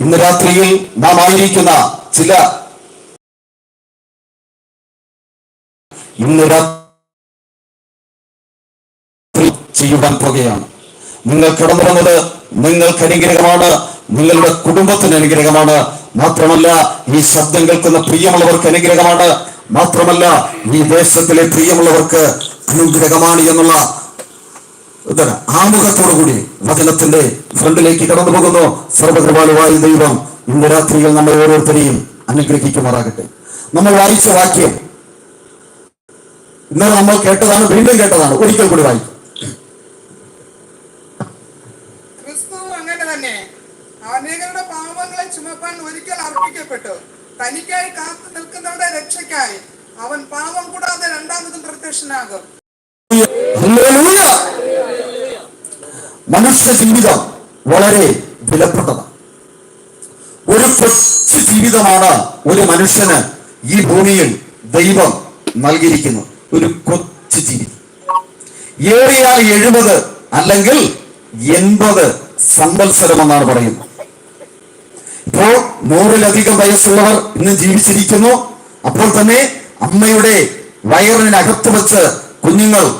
ഇന്ന് രാത്രിയിൽ നാം ആയിരിക്കുന്ന ചില ഇന്ന് രാത്രി ചെയ്യുവാൻ പോകുകയാണ്. നിങ്ങൾ കടന്നു വന്നത് നിങ്ങൾക്ക് അനുഗ്രഹമാണ് നിങ്ങളുടെ കുടുംബത്തിന് അനുഗ്രഹമാണ്. മാത്രമല്ല ഈ ശബ്ദം കേൾക്കുന്ന പ്രിയമുള്ളവർക്ക് അനുഗ്രഹമാണ്. മാത്രമല്ല ഈ ദേശത്തിലെ പ്രിയമുള്ളവർക്ക് അനുഗ്രഹമാണ് എന്നുള്ള എന്താണ് ആമുഖത്തോടു കൂടി വചനത്തിന്റെ ഫ്രണ്ടിലേക്ക് കടന്നു പോകുന്നു. സർവകൃപാലുവായ ദൈവം ഇന്ന് രാത്രിയിൽ നമ്മൾ ഓരോരുത്തരെയും അനുഗ്രഹിക്കുമാറാകട്ടെ. നമ്മൾ വായിച്ച വാക്യം. ഇന്നലെ നമ്മൾ കേട്ടതാണ് വീണ്ടും കേട്ടതാണ്. ഒരിക്കൽ കൂടി ചുമപ്പാൻ ഒരിക്കൽ തനിക്കായി കാത്തു നിൽക്കുന്നവരുടെ രക്ഷയ്ക്കായി. അവൻ പാപം കൂടാതെ രണ്ടാമതും പ്രത്യക്ഷനാകും. മനുഷ്യ ജീവിതം വളരെ വിലപ്പെട്ടതാണ്. ഒരു കൊച്ചു ജീവിതമാണ് ഒരു മനുഷ്യന് ഈ ഭൂമിയിൽ ദൈവം നൽകിയിരിക്കുന്നത്. ഒരു കൊച്ചു ജീവിതം. ഏറിയാൽ എഴുപത് അല്ലെങ്കിൽ എൺപത് സമ്പത്സരം എന്നാണ് പറയുന്നത്. ഇപ്പോൾ നൂറിലധികം വയസ്സുള്ളവർ ഇന്ന് ജീവിച്ചിരിക്കുന്നു. അപ്പോൾ തന്നെ അമ്മയുടെ വയറിനകത്ത് വെച്ച് കുഞ്ഞുങ്ങൾ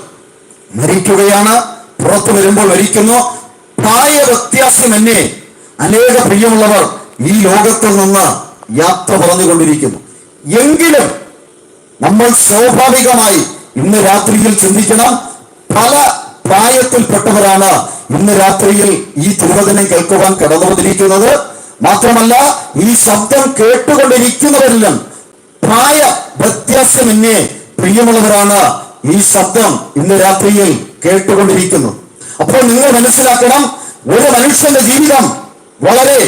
മരിക്കുകയാണ്. പുറത്തു വരുമ്പോൾ മരിക്കുന്നു. പ്രായ വ്യത്യാസം എന്നെ അനേക പ്രിയമുള്ളവർ ഈ ലോകത്തിൽ നിന്ന് യാത്ര പറഞ്ഞുകൊണ്ടിരിക്കുന്നു. എങ്കിലും നമ്മൾ സ്വാഭാവികമായി ഇന്ന് രാത്രിയിൽ ചിന്തിക്കണം. പല പ്രായത്തിൽപ്പെട്ടവരാണ് ഇന്ന് രാത്രിയിൽ ഈ തിരുവചനം കേൾക്കുവാൻ കടന്നു വന്നിരിക്കുന്നത് മാത്രമല്ല ഈ ശബ്ദം കേട്ടുകൊണ്ടിരിക്കുന്നവരിലും പ്രായ വ്യത്യാസമെന്നെ പ്രിയമുള്ളവരാണ്. ഈ ശബ്ദം ഇന്ന് രാത്രിയിൽ കേട്ടുകൊണ്ടിരിക്കുന്നു. അപ്പോൾ നിങ്ങൾ മനസ്സിലാക്കണം ഒരു മനുഷ്യന്റെ ജീവിതം വളരെ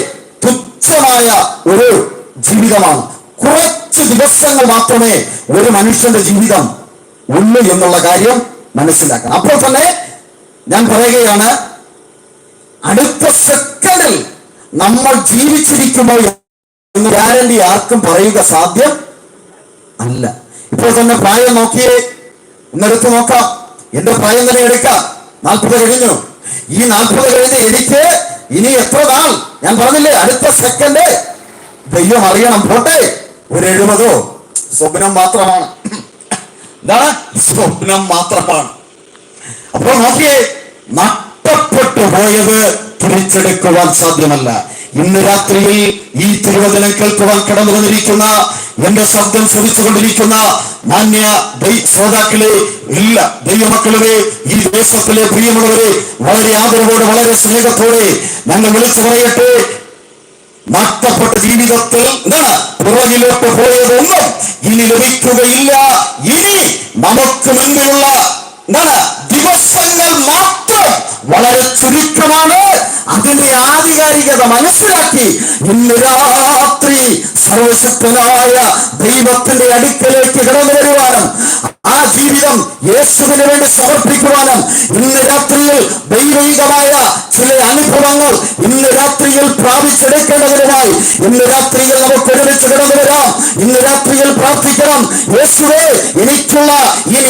തുച്ഛമായ ഒരു ജീവിതമാണ്. കുറച്ച് ദിവസങ്ങൾ മാത്രമേ ഒരു മനുഷ്യന്റെ ജീവിതം ഉള്ളൂ എന്നുള്ള കാര്യം മനസ്സിലാക്കണം. അപ്പോൾ തന്നെ ഞാൻ പറയുകയാണ് അടുത്ത സെക്കൻഡിൽ നമ്മൾ ജീവിച്ചിരിക്കുമോ എന്ന് ഗ്യാരണ്ടി ആർക്കും പറയുക സാധ്യം അല്ല. ഇപ്പോൾ തന്നെ പ്രായം നോക്കിയേ ഒന്നെടുത്ത് നോക്കാം. എന്റെ പ്രായം തന്നെ എടുക്കാം. നാൽപ്പത് കഴിഞ്ഞു. ഈ നാൽപ്പത് കഴിഞ്ഞ് എനിക്ക് ഇനി എത്ര നാൾ? ഞാൻ പറഞ്ഞില്ലേ അടുത്ത സെക്കൻഡ് ദൈവം അറിയണം. പോട്ടെ. ഒരു എഴുപതോ? സ്വപ്നം മാത്രമാണ്. എന്താണ് സ്വപ്നം മാത്രമാണ്. അപ്പോൾ നോക്കിയേ നഷ്ടപ്പെട്ടു പോയത് തിരിച്ചെടുക്കുവാൻ സാധ്യമല്ല. ഇന്ന് രാത്രിയിൽ ഈ തിരുവചനം കേൾക്കുവാൻ കടന്നു വന്നിരിക്കുന്ന എന്റെ ശബ്ദം ശ്രമിച്ചുകൊണ്ടിരിക്കുന്ന മാന്യ ശ്രോതാക്കളെ ഇല്ല ദൈവമക്കളെ ഈ ദേശത്തിലെ പ്രിയമുള്ളവരെ വളരെ ആദരവോടെ വളരെ സ്നേഹത്തോടെ ഞങ്ങൾ വിളിച്ചു പറയട്ടെ. നഷ്ടപ്പെട്ട ജീവിതത്തിൽ പുറകിലോട്ട് പോയതൊന്നും ഇനി ലഭിക്കുകയില്ല. ഇനി നമുക്ക് മുൻപിലുള്ള ദിവസങ്ങൾ മാത്രം വളരെ ചുരുക്കമാണ്. അതിന്റെ ആധികാരികത മനസ്സിലാക്കി ഇന്ന് രാത്രി സർവശക്തനായ ദൈവത്തിന്റെ അടുക്കലേക്ക് കടന്നു വരുവാനും ആ ജീവിതം യേശുവിന് വേണ്ടി സമർപ്പിക്കുവാനും ഇന്ന് രാത്രിയിൽ ദൈവികമായ ചില അനുഭവങ്ങൾ ഇന്ന് രാത്രിയിൽ പ്രാപിച്ചെടുക്കേണ്ടതിനുമായി ഇന്ന് രാത്രിയിൽ നമുക്ക് ഒരുമിച്ച് കിടന്നു വരാം ഇന്ന് രാത്രിയിൽ പ്രാർത്ഥിക്കണം. യേശുവേ എനിക്കുള്ള ഈ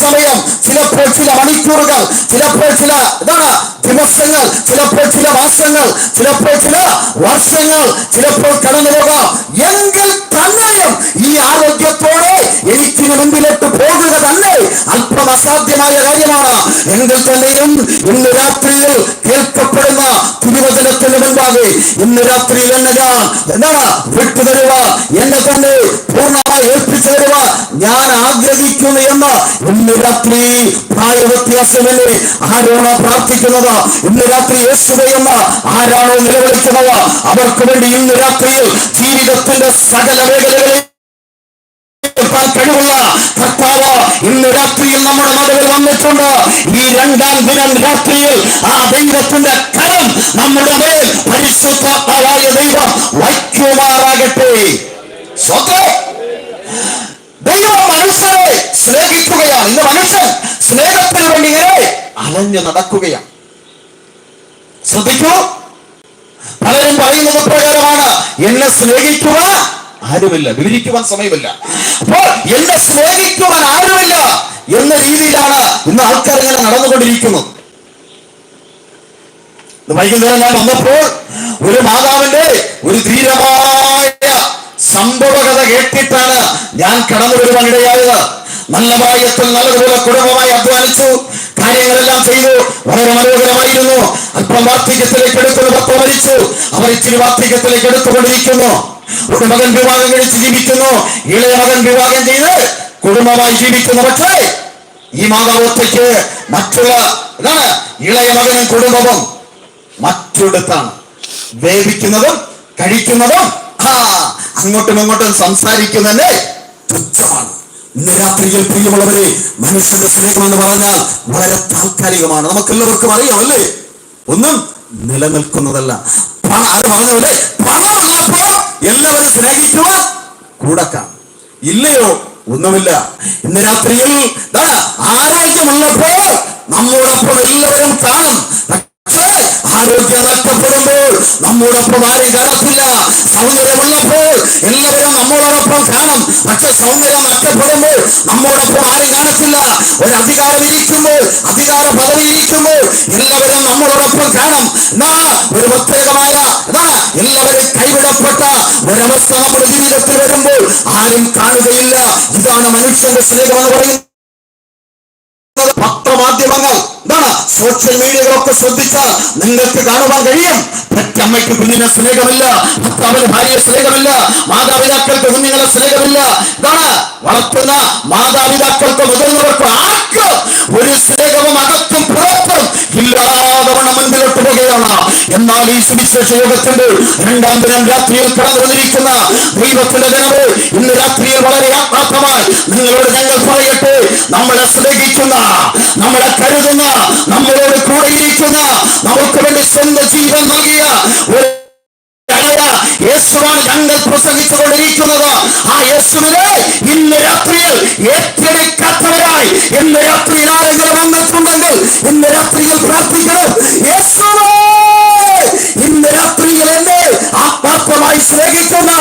സമയം ചിലപ്പോൾ ചില മണിക്കൂറുകൾ ചിലപ്പോൾ ചില ഇതാണ് ദിവസങ്ങൾ ചിലപ്പോൾ ചില മാസങ്ങൾ ചിലപ്പോൾ ചില വർഷങ്ങൾ ചിലപ്പോൾ കടന്നു പോകാം എങ്കിൽ തന്നെയും ഈ ആരോഗ്യത്തോടെ എനിക്കിന് മുൻപിലോട്ട് പോകുക അല്പം അസാധ്യമായ കാര്യമാണ്. എങ്കിൽ തന്നെയും ഇന്ന് രാത്രിയിൽ കേൾക്കപ്പെടുന്ന തിരുവചനത്തിന് മുൻപാകെ ഇന്ന് രാത്രിയിൽ എന്നെ ഞാൻ എന്താണ് വിട്ടുതരുക എന്നെ തന്നെ പൂർണമായി ഏൽപ്പിച്ചു തരുക. ഞാൻ ആഗ്രഹിക്കുന്നു എന്ന് ഇന്ന് രാത്രി പ്രായ വ്യത്യാസമല്ലേ ആരാണോ പ്രാർത്ഥിക്കുന്നത്? ഇന്ന് രാത്രി യേശുവ എന്ന് ആരാണോ നിലവിളിക്കുന്നത്? അവർക്ക് വേണ്ടി ഇന്ന് രാത്രിയിൽ ജീവിതത്തിന്റെ സകല മേഖലകളിൽ കേൾക്കാൻ കഴിവുള്ള കർത്താവ് ഇന്ന് രാത്രിയിൽ നമ്മുടെ നടുവിൽ വന്നിട്ടുണ്ട്. ഈ രണ്ടാം ദിനം രാത്രിയിൽ ആ ദൈവത്തിന്റെ കരം നമ്മുടെ മേൽ പരിശുദ്ധാത്മാവായ ദൈവം വയ്ക്കുമാറാകട്ടെ ദൈവം മനുഷ്യരെ സ്നേഹിക്കുകയാണ്. ഇന്ന് മനുഷ്യൻ സ്നേഹത്തിന് വേണ്ടി ഇങ്ങനെ അലഞ്ഞു നടക്കുകയാണ്. ശ്രദ്ധിക്കൂ. പലരും പറയുന്നത് പ്രകാരമാണ് എന്നെ സ്നേഹിക്കുക ആരുമില്ല. വിവരിക്കുവാൻ സമയമില്ല. അപ്പോൾ എന്നെ സ്നേഹിക്കുവാൻ ആരുമില്ല എന്ന രീതിയിലാണ് ഇന്ന് ആൾക്കാർ ഇങ്ങനെ നടന്നുകൊണ്ടിരിക്കുന്നത് വൈകുന്നേരം ഞാൻ വന്നപ്പോൾ ഒരു മാതാവിന്റെ ഒരു ധീരമായ സംഭവകഥ കേട്ടിട്ടാണ് ഞാൻ കടന്നു വരുവാൻ ഇടയായത് നല്ല പ്രായത്തിൽ നല്ലതുപോലെ കുടുംബമായി അധ്വാനിച്ചു കാര്യങ്ങളെല്ലാം ചെയ്തു. വളരെ മനോഹരമായിരുന്നു. അല്പം വാർദ്ധക്യത്തിലേക്ക് എടുത്തു പത്ത് മരിച്ചു. അവർ ഇച്ചിരി വാർദ്ധക്യത്തിലേക്ക് എടുത്തുകൊണ്ടിരിക്കുന്നു. ഒരു മകൻ വിവാഹം കഴിച്ച് ജീവിക്കുന്നു. ഇളയ മകൻ വിവാഹം ചെയ്ത് കുടുംബമായി ജീവിക്കുന്നു പക്ഷേ ഈ മാതാവ് മറ്റുള്ള ഇളയ മകനും കുടുംബവും മറ്റിടത്താണ് വേവിക്കുന്നതും കഴിക്കുന്നതും ആ അങ്ങോട്ടും ഇങ്ങോട്ടും സംസാരിക്കുന്നതന്നെ തുച്ഛമാണ്. ഇന്ന് രാത്രിയിൽ പ്രിയമുള്ളവരെ മനുഷ്യന്റെ സ്നേഹം എന്ന് പറഞ്ഞാൽ വളരെ താൽക്കാലികമാണ്. നമുക്ക് എല്ലാവർക്കും അറിയാമല്ലേ ഒന്നും നിലനിൽക്കുന്നതല്ല. പണം അത് പറഞ്ഞപോലെ പണമുള്ളപ്പോ എല്ലാവരും സ്നേഹിക്കുവാൻ കൂടക്കാം. ഇല്ലയോ? ഒന്നുമില്ല. ഇന്ന് രാത്രിയിൽ ആരോഗ്യമുള്ളപ്പോൾ നമ്മോടൊപ്പം എല്ലാവരും കാണും. പക്ഷേ ആരോഗ്യം നഷ്ടപ്പെടുമ്പോൾ നമ്മോടൊപ്പം ആരും കാണത്തില്ല സൗന്ദര്യമുള്ളപ്പോൾ എല്ലാവരും നമ്മളോടൊപ്പം കാണും. പക്ഷെ സൗന്ദര്യം നഷ്ടപ്പെടുമ്പോൾ നമ്മോടൊപ്പം ആരും കാണത്തില്ല ഒരു അധികാരം ഇരിക്കുമ്പോൾ അധികാര പദവി ഇരിക്കുമ്പോൾ എല്ലാവരും നമ്മളോടൊപ്പം കാണും. ഒരു പ്രത്യേകമായ എല്ലാവരും കൈവിടപ്പെട്ട ഒരവസ്ഥ നമ്മുടെ ജീവിതത്തിൽ വരുമ്പോൾ ആരും കാണുകയില്ല. ഇതാണ് മനുഷ്യന്റെ സ്നേഹം എന്ന് പറയുന്നത്. പത്രമാധ്യമങ്ങൾ സോഷ്യൽ മീഡിയകളൊക്കെ ശ്രദ്ധിച്ചാൽ നിങ്ങൾക്ക് കാണുവാൻ കഴിയും. പെറ്റമ്മയ്ക്ക് കുഞ്ഞിനെ സ്നേഹമില്ല ഭർത്താവിന് ഭാര്യയെ സ്നേഹമില്ല മാതാപിതാക്കൾക്ക് കുഞ്ഞുങ്ങളെ സ്നേഹമില്ല. ഇതാണ് വളർത്തുന്ന മാതാപിതാക്കൾക്ക് മുതിർന്നവർക്ക് ആർക്ക് ഒരു സ്നേഹവും അകത്തും പുറത്തും ഇല്ലാതെ വണ്ണം മുൻപിലോട്ട് പോകുകയാണ് എന്നാൽ ഈ സുവിശേഷ യോഗത്തിന്റെ രണ്ടാം ദിനം രാത്രിയിൽ കടന്നു വന്നിരിക്കുന്ന ദൈവത്തിന്റെ ജനങ്ങളെ ഇന്ന് രാത്രിയിൽ വളരെ ആത്മാർത്ഥമായി നിങ്ങളോട് ഞങ്ങൾ പറയട്ടെ. നമ്മളെ സ്നേഹിക്കുന്ന നമ്മളെ കരുതുന്ന നമ്മളോട് കൂടെ ഇരിക്കുന്ന നമുക്ക് വേണ്ടി സ്വന്തം ജീവൻ നൽകിയ ഒരു അല്ല, യേശുവാണ് ഞങ്ങൾ പ്രസംഗിച്ചുകൊണ്ടിരിക്കുന്നത്. ആ യേശുവിനെ ഇന്ന് രാത്രിയിൽ ഏറ്റെടുക്കാത്തവരായി ഇന്ന് രാത്രിയിൽ ആരെങ്കിലും വന്നിട്ടുണ്ടെങ്കിൽ ഇന്ന് രാത്രിയിൽ പ്രാർത്ഥിക്കണം. യേശുവേ ഇന്ന് രാത്രിയിൽ എന്നെ ആത്മാർത്ഥമായി സ്നേഹിക്കുന്ന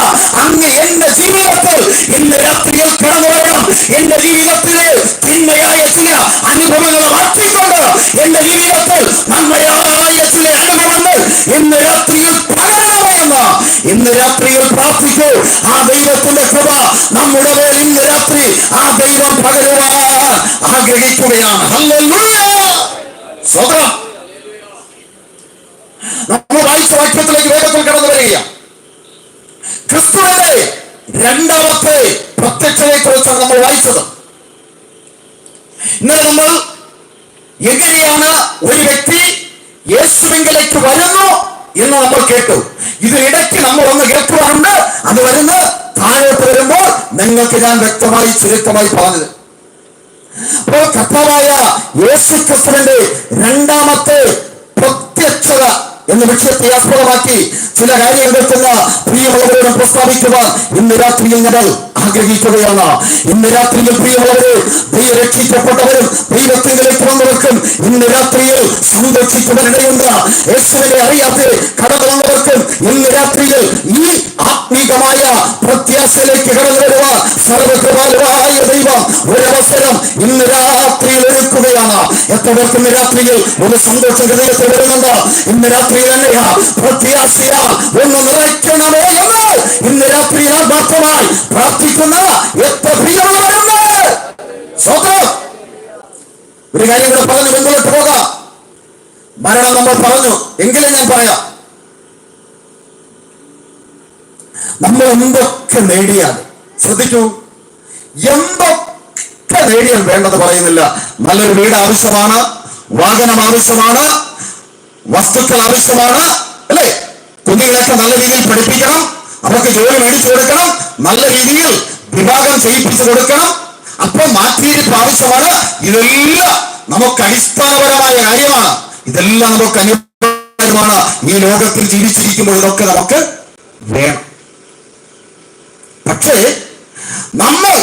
അങ്ങ് എന്റെ ജീവിതത്തിൽ ഇന്ന് രാത്രിയിൽ കടന്നു വരണം. എന്റെ ജീവിതത്തിലെ തിന്മയായ ചില അനുഭവങ്ങൾ മാറ്റിക്കൊണ്ട് എന്റെ ജീവിതത്തിൽ നന്മയായ ചില അനുഭവങ്ങൾ ഇന്ന് രാത്രിയിൽ ഇന്ന് രാത്രിയിൽ പ്രാർത്ഥിക്കൂ ആ ദൈവത്തിന്റെ കൃപ നമ്മുടെ മേൽ ഇന്ന് രാത്രി ആ ദൈവം പകരുവാൻ ആഗ്രഹിക്കുകയാണ്. സ്വതം നമ്മൾ വായിച്ച വാക്യത്തിലേക്ക് വേഗത്തിൽ കടന്നു വരിക. ക്രിസ്തുവിന്റെ രണ്ടാമത്തെ പ്രത്യക്ഷതയെ കുറിച്ചാണ് നമ്മൾ വായിച്ചത്. ഇന്നലെ നമ്മൾ എങ്ങനെയാണ് ഒരു വ്യക്തി യേശുവിങ്കിലേക്ക് വരുന്നു എന്ന് നമ്മൾ കേട്ടു. ഇതിനിടയ്ക്ക് നമ്മൾ ഒന്ന് കേൾക്കുവാറുണ്ട്. അത് വരുന്ന. താഴോട്ട് വരുമ്പോൾ നിങ്ങൾക്ക് ഞാൻ വ്യക്തമായി ചുരുക്കമായി പറഞ്ഞത്. അപ്പോൾ കർത്താവായ യേശു ക്രിസ്തുവിന്റെ രണ്ടാമത്തെ പ്രത്യക്ഷത എന്ന വിഷയത്തെ ആസ്പദമാക്കി ചില കാര്യങ്ങൾ കാര്യങ്ങൾക്കുള്ള പ്രിയമുള്ളവരോട് പ്രസ്താവിക്കുവാൻ ഇന്ന് രാത്രിയിൽ ഞങ്ങൾ ആഗ്രഹിക്കുകയാണ്. ഇന്ന് രാത്രിയിൽ പ്രിയമുള്ളവരെ ദൈവ രക്ഷിക്കപ്പെട്ടവരും ദൈവത്തിലേക്ക് വന്നവർക്കും ഇന്ന് രാത്രിയിൽ സന്തോഷിക്കുവാനിടയുണ്ട് യേശുവിനെ അറിയാതെ കടന്നുള്ളവർക്കും ഇന്ന് രാത്രിയിൽ ഈ ആത്മീകമായ പ്രത്യാശയിലേക്ക് കടന്നു വരുവാൻ സർവകൃപാലുവായ ദൈവം ഒരവസരം ഇന്ന് രാത്രിയിൽ ഒരുക്കുകയാണ്. എത്ര പേർക്ക് ഇന്ന് രാത്രിയിൽ ഒരു സന്തോഷം ഹൃദയത്തിൽ വരുന്നുണ്ട്. ഇന്ന് രാത്രിയിൽ തന്നെയാ പ്രത്യാശയാ ഒന്ന് നിറയ്ക്കണമേ എന്ന് ഇന്ന് രാത്രിയിൽ ആത്മാർത്ഥമായി പ്രാർത്ഥിക്കുന്ന. എത്ര പ്രിയമുള്ളവരുണ്ട്? ഒരു കാര്യം കൂടെ പറഞ്ഞു മുമ്പോട്ട് പോകാം. മരണം നമ്മൾ പറഞ്ഞു. എങ്കിലും ഞാൻ പറയാം. നമ്മൾ എന്തൊക്കെ നേടിയാൽ ശ്രദ്ധിക്കൂ. എന്തൊക്കെ നേടിയാൽ വേണ്ടത് പറയുന്നില്ല. നല്ലൊരു വീട് ആവശ്യമാണ്. വാഹനം ആവശ്യമാണ്. വസ്തുക്കൾ ആവശ്യമാണ് അല്ലേ? കുഞ്ഞുങ്ങളെയൊക്കെ നല്ല രീതിയിൽ പഠിപ്പിക്കണം അവർക്ക് ജോലി മേടിച്ചു കൊടുക്കണം നല്ല രീതിയിൽ വിവാഹം ചെയ്യിപ്പിച്ചു കൊടുക്കണം. അപ്പൊ മാറ്റിയിരിപ്പ് ആവശ്യമാണ്. ഇതെല്ലാം നമുക്ക് അടിസ്ഥാനപരമായ കാര്യമാണ്. ഇതെല്ലാം നമുക്ക് അനിവാര്യമാണ്. ഈ ലോകത്തിൽ ജീവിച്ചിരിക്കുമ്പോൾ ഇതൊക്കെ നമുക്ക് വേണം. പക്ഷേ നമ്മൾ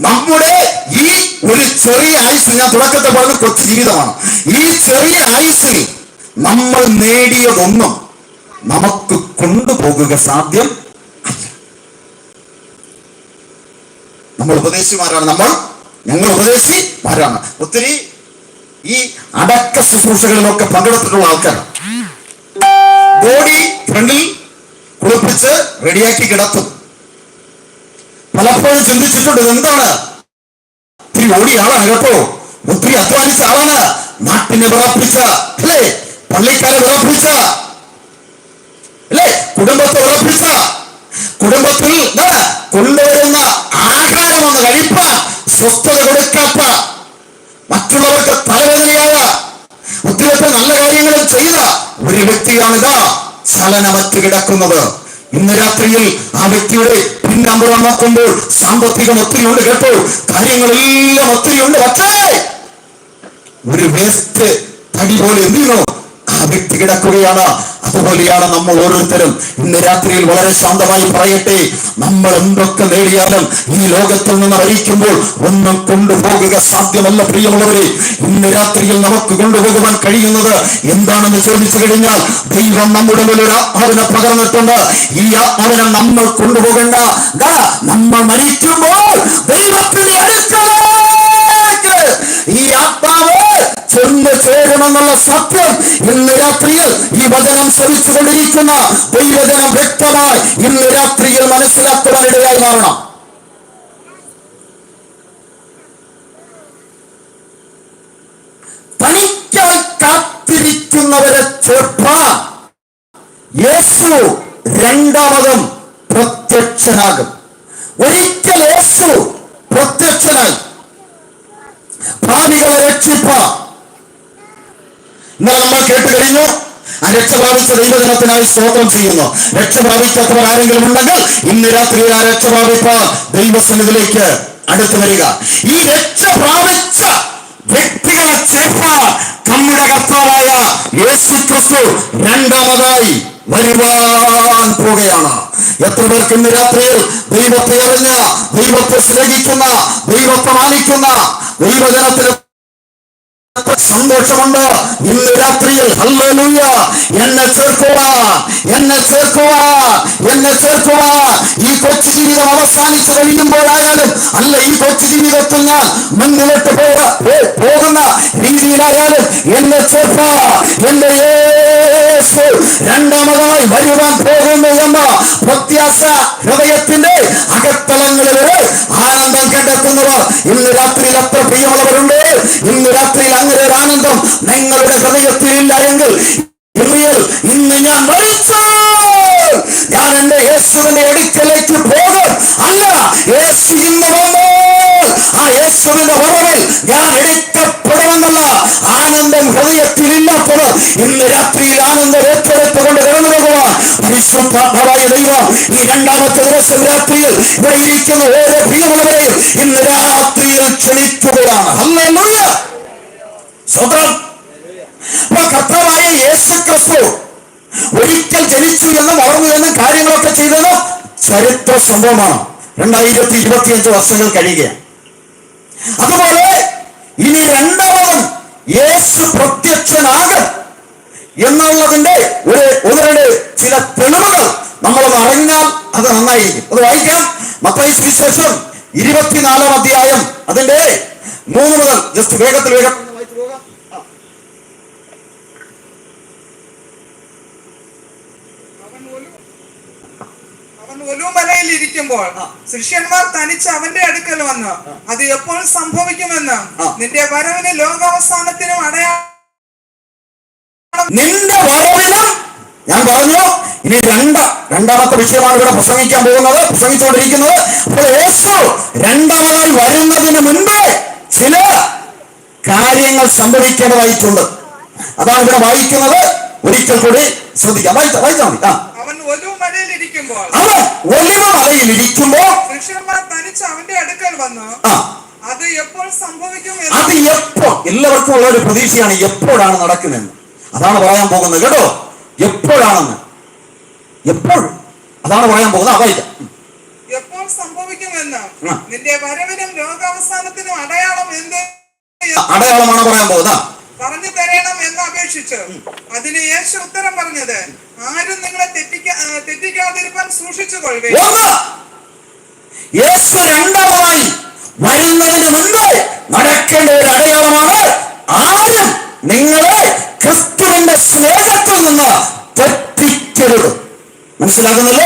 നമ്മുടെ ഈ ഒരു ചെറിയ ആയുസ് ഞാൻ തുടക്കത്തെ പറഞ്ഞ കൊച്ചു ജീവിതമാണ്. ഈ ചെറിയ ആയുസ്സിൽ നമ്മൾ നേടിയതൊന്നും നമുക്ക് കൊണ്ടുപോകുക സാധ്യം നമ്മൾ ഉപദേശിമാരാണ് നമ്മൾ ഞങ്ങൾ ഉപദേശിമാരാണ്. ഒത്തിരി ഈ അടക്ക ശുശ്രൂഷകളിലൊക്കെ പങ്കെടുത്തിട്ടുള്ള ആൾക്കാരാണ്. ബോഡി ഫ്രണ്ടിൽ കുളിപ്പിച്ച് റെഡിയാക്കി കിടത്തും. പലപ്പോഴും ചിന്തിച്ചിട്ടുണ്ട് എന്താണ് ഒത്തിരി ഓടിയ ആളാണ് കേട്ടോ. ഒത്തിരി അധ്വാനിച്ച ആളാണ്. നാട്ടിനെ വിറപ്പിച്ച അല്ലേ? പള്ളിക്കാരെ ഉറപ്പിച്ച അല്ലേ? കുടുംബത്തെ ഉറപ്പിച്ച കുടുംബത്തിൽ കൊണ്ടുവരുന്ന ആഹാരം ഒന്ന് കഴിപ്പാൻ സ്വസ്ഥത കൊടുക്കാത്ത മറ്റുള്ളവർക്ക് തലവേദനയായ ഒത്തിരി നല്ല കാര്യങ്ങളും ചെയ്ത ഒരു വ്യക്തിയാണിതാ ചലനമറ്റ് കിടക്കുന്നത്. ഇന്ന് രാത്രിയിൽ ആ വ്യക്തിയുടെ പിന്നമ്പുറം നോക്കുമ്പോൾ സാമ്പത്തികം ഒത്തിരി ഉണ്ട് കേട്ടോ. കാര്യങ്ങളെല്ലാം ഒത്തിരി ഉണ്ട്. പക്ഷേ ഒരു വേസ്റ്റ് തടി പോലെ എന്ത് ചെയ്യുന്നു കിടക്കുകയാണ്. അതുപോലെയാണ് നമ്മൾ ഓരോരുത്തരും ഇന്ന് രാത്രിയിൽ വളരെ ശാന്തമായി പറയട്ടെ. നമ്മൾ എന്തൊക്കെ നേടിയാലും ഈ ലോകത്തിൽ നിന്ന് അറിയിക്കുമ്പോൾ ഒന്നും കൊണ്ടുപോകുക സാധ്യമല്ല പ്രിയമുള്ളവരെ. ഇന്ന് രാത്രിയിൽ നമുക്ക് കൊണ്ടുപോകുവാൻ കഴിയുന്നത് എന്താണെന്ന് ചോദിച്ചു കഴിഞ്ഞാൽ ദൈവം നമ്മുടെ മേൽ ഒരു ആത്മാവിനെ പകർന്നിട്ടുണ്ട്. ഈ ആത്മാവിനെ നമ്മൾ കൊണ്ടുപോകേണ്ട. നമ്മൾ മരിക്കുമ്പോൾ ദൈവത്തിന്റെ അടുക്കലേക്ക് ഈ ആത്മാവ് ചെന്ന് ചേരണമെന്നുള്ള സത്യം ഇന്ന് രാത്രിയിൽ ഈ വചനം ശ്രമിച്ചു കൊണ്ടിരിക്കുന്ന ദൈവജനം വ്യക്തമായി ഇന്ന് രാത്രിയിൽ മനസ്സിലാക്കുവാനിടയായി മാറണം. തനിക്കായി കാത്തിരിക്കുന്നവരെ യേശു രണ്ടാമതും പ്രത്യക്ഷനാകും. ഒരിക്കൽ യേശു പ്രത്യക്ഷനായി. ഭാവികളെ രക്ഷിപ്പ. ഇന്നലെ നമ്മൾ കേട്ട് കഴിഞ്ഞു. ആ രക്ഷ പ്രാപിച്ച ദൈവജനത്തിനായി സ്തോത്രം ചെയ്യുന്നു. രക്ഷ പ്രാപിക്കാത്തവർ ആരെങ്കിലും ഉണ്ടെങ്കിൽ ഇന്ന് രാത്രി ആ രക്ഷ പ്രാപിപ്പ. ദൈവസന്നിധിയിലേക്ക് അടുത്തു വരിക. ഈ രക്ഷ പ്രാപിച്ച വ്യക്തികളെ ചേർപ്പാൻ നമ്മുടെ കർത്താവായ യേശു ക്രിസ്തു രണ്ടാമതായി. വരുവാൻ പോവുകയാണ് എത്ര പേർക്ക് ഇന്ന് രാത്രിയിൽ ദൈവത്തെ അറിഞ്ഞ ദൈവത്തെ സ്നേഹിക്കുന്ന ദൈവത്തെ മാനിക്കുന്ന ദൈവജനത്തിന് സന്തോഷമുണ്ട്. ഇന്ന് രാത്രിയിൽ ഹല്ലേലൂയ. എന്നെ ചേർക്കുക എന്നെ ചേർക്കുക എന്നെ ചേർക്കുക. ഈ കൊച്ചു ജീവിതം അവസാനിച്ചു കഴിയുമ്പോഴായാലും അല്ല ഈ കൊച്ചു ജീവിതത്തിൽ ഞാൻ മുന്നിലോട്ട് പോക- പോകുന്ന രീതിയിലായാലും എന്നെ ചേർക്ക എന്റെ യേശു രണ്ടാമതായി വരുവാൻ പോകുന്നു എന്ന പ്രത്യാശ ഹൃദയത്തിന്റെ അകത്തലങ്ങളിൽ ആനന്ദം കണ്ടെത്തുന്നവർ ഇന്ന് രാത്രിയിൽ അത്ര പ്രിയമുള്ളവരുണ്ട്. ഇന്ന് രാത്രിയിൽ അങ്ങനെ ആനന്ദം നിങ്ങളുടെ ഹൃദയത്തിൽ ഇല്ല എങ്കിൽ ഇന്ന് ഞാൻ മരിച്ചു. ഞാൻ എന്റെ യേശുവിന്റെ അടുക്കലേക്ക് പോകും അല്ല യേശു ഇന്ന് ആ യേശുവിന്റെ വരവിൽ ഞാൻ എടുക്കപ്പെടുമെന്നുള്ള ആനന്ദം ഹൃദയത്തിൽ ഇല്ലാത്തത് ഇന്ന് രാത്രിയിൽ ആനന്ദം ഏറ്റെടുത്തുകൊണ്ട് കടന്നു പോകുവാൻ പരിശുദ്ധാത്മാവായ ദൈവം ഈ രണ്ടാമത്തെ ദിവസം രാത്രിയിൽ ഇവിടെ ഇരിക്കുന്ന ഓരോ പ്രിയമുള്ളവരെയും ഇന്ന് രാത്രിയിൽ ക്ഷണിക്കുകയാണ് ഹല്ലേലൂയ! അപ്പൊ കർത്താവായ യേശു ക്രിസ്തു ഒരിക്കൽ ജനിച്ചു എന്നും വളർന്നു എന്നും കാര്യങ്ങളൊക്കെ ചെയ്തത് ചരിത്ര സംഭവമാണ് രണ്ടായിരത്തി ഇരുപത്തിയഞ്ച് വർഷങ്ങൾ കഴിയുകയാണ്. അതുപോലെ ഇനി രണ്ടാമതും യേശു പ്രത്യക്ഷനാകും എന്നുള്ളതിന്റെ ഒരു ഒന്ന് രണ്ട് ചില തെളിവുകൾ നമ്മൾ അറിഞ്ഞാൽ അത് നന്നായിരിക്കും. അത് വായിക്കാം. മത്തായി സുവിശേഷം ഇരുപത്തിനാലാം അധ്യായം അതിന്റെ മൂന്ന് മുതൽ ജസ്റ്റ് വേഗത്തിൽ വേഗം വായിച്ചു പോകാം ആ. അവൻ ഒലു അവൻ ഇരിക്കുമ്പോൾ ശിഷ്യന്മാർ തനിച്ച് അവന്റെ അടുക്കൽ വന്നു അത് എപ്പോൾ സംഭവിക്കുമെന്ന്. നിന്റെ വരവിന് ലോകാവസാനത്തിനും അടയാളം നിന്റെ വരവിന് ഞാൻ പറഞ്ഞു. ഇനി രണ്ട രണ്ടാമത്തെ വിഷയമാണ് ഇവിടെ പ്രസംഗിക്കാൻ പോകുന്നത് പ്രസംഗിച്ചുകൊണ്ടിരിക്കുന്നത്. അപ്പോൾ യേശു രണ്ടാമതായി വരുന്നതിന് മുൻപേ ചില കാര്യങ്ങൾ സംഭവിക്കേണ്ടതായിട്ടുണ്ട്. അതാണ് ഇവിടെ വായിക്കുന്നത്. ഒരിക്കൽ കൂടി ശ്രദ്ധിക്കാം. വായിച്ച വായിച്ചാൽ മതി ആ. അവൻ ഒലിവ മലയിൽ ഇരിക്കുമ്പോ ശിഷ്യന്മാർ തനിച്ച് അവന്റെ അടുക്കൽ വന്നു. അത് എപ്പോൾ സംഭവിക്കും അത് എപ്പോ എല്ലാവർക്കും ഉള്ള ഒരു പ്രതീക്ഷയാണ് എപ്പോഴാണ് നടക്കുന്നത്? അതാണ് പറയാൻ പോകുന്നത് കേട്ടോ. എപ്പോഴാണെന്ന്? എപ്പോൾ? അതാണ് പറയാൻ പോകുന്നത്. അതായത് എപ്പോൾ സംഭവിക്കുമെന്ന്? നിന്റെ വരവിനും ലോകാവസാനത്തിനും അടയാളം എന്ത്? അടയാളമാണ് പറയാൻ പോകുന്നത്. പറഞ്ഞു തരണം എന്ന് അപേക്ഷിച്ചു അതിന് യേശു ഉത്തരം പറഞ്ഞത് ആരും നിങ്ങളെ തെറ്റിക്കാ ആ, തെറ്റിക്കാതിരിക്കാൻ സൂക്ഷിച്ചു കൊള്ളുക യേശു രണ്ടാമതായി വരുന്നതിന് മുൻപ് നടക്കേണ്ട ഒരു അടയാളമാണ് ആരും നിങ്ങളെ ക്രിസ്തുവിന്റെ സ്നേഹത്തിൽ നിന്ന് തെറ്റിക്കരുത്. മനസ്സിലാകുന്നില്ലേ?